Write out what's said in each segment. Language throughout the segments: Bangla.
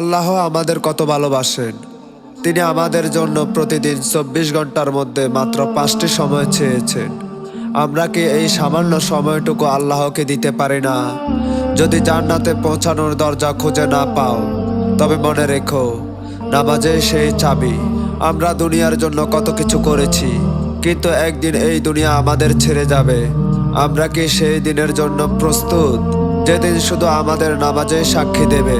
আল্লাহ আমাদের কত ভালোবাসেন। তিনি আমাদের জন্য প্রতিদিন চব্বিশ ঘণ্টার মধ্যে মাত্র পাঁচটি সময় চেয়েছেন। আমরা কি এই সামান্য সময়টুকু আল্লাহকে দিতে পারি না? যদি জান্নাতে পৌঁছানোর দরজা খুঁজে না পাও, তবে মনে রেখো, নামাজে সেই চাবি। আমরা দুনিয়ার জন্য কত কিছু করেছি, কিন্তু একদিন এই দুনিয়া আমাদের ছেড়ে যাবে। আমরা কি সেই দিনের জন্য প্রস্তুত, যেদিন শুধু আমাদের নামাজে সাক্ষী দেবে?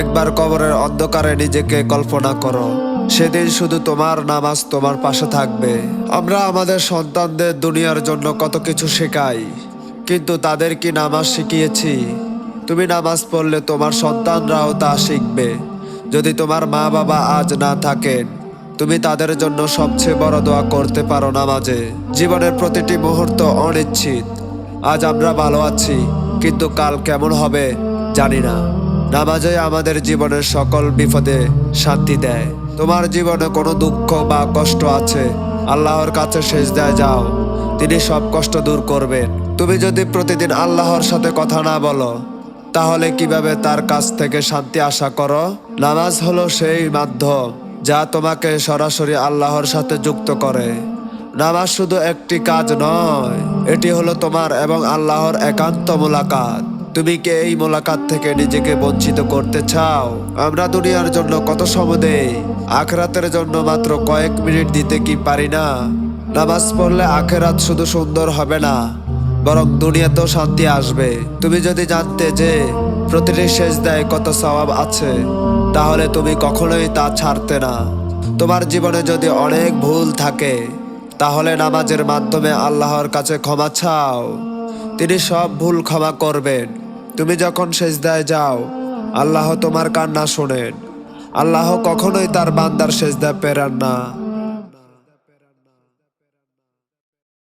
একবার কবরের অন্ধকারে নিজেকে কল্পনা করো। সেদিন শুধু তোমার নামাজ তোমার পাশে থাকবে। আমরা আমাদের সন্তানদের দুনিয়ার জন্য কত কিছু শেখাই, কিন্তু তাদের কি নামাজ শিখিয়েছি? তুমি নামাজ পড়লে তোমার সন্তানরাও তা শিখবে। যদি তোমার মা বাবা আজ না থাকেন, তুমি তাদের জন্য সবচেয়ে বড় দোয়া করতে পারো নামাজে। জীবনের প্রতিটি মুহূর্ত অনিশ্চিত আজ আমরা ভালো আছি, কিন্তু কাল কেমন হবে জানি না। নামাজে আমাদের জীবনের সকল বিপদে শান্তি দেয়। তোমার জীবনে কোনো দুঃখ বা কষ্ট আছে? আল্লাহর কাছে শেষ দেয় যাও। তিনি সব কষ্ট দূর করবেন। তুমি যদি প্রতিদিন আল্লাহর সাথে কথা না বলো, তাহলে কীভাবে তার কাছ থেকে শান্তি আশা করো? নামাজ হলো সেই মাধ্যম যা তোমাকে সরাসরি আল্লাহর সাথে যুক্ত করে। নামাজ শুধু একটি কাজ নয়, এটি হলো তোমার এবং আল্লাহর একান্ত মোলাকাত। তুমি কে এই মোলাকাত থেকে নিজেকে বঞ্চিত করতে চাও? আমরা দুনিয়ার জন্য কত সময় দেই আখরাতের জন্য মাত্র কয়েক মিনিট দিতে কি পারি না? নামাজ পড়লে আখেরাত শুধু সুন্দর হবে না, বরং দুনিয়াতেও শান্তি আসবে। তুমি যদি জানতে যে প্রতিটি শেষ দেয় কত স্বভাব আছে, তাহলে তুমি কখনোই তা ছাড়তে না। তোমার জীবনে যদি অনেক ভুল থাকে, তাহলে নামাজের মাধ্যমে আল্লাহর কাছে ক্ষমা চাও। তিনি সব ভুল ক্ষমা করবেন। তুমি যখন সেজদায় যাও, আল্লাহ তোমার কান্না শোনেন। আল্লাহ কখনোই তার বান্দার সেজদা পেরান না।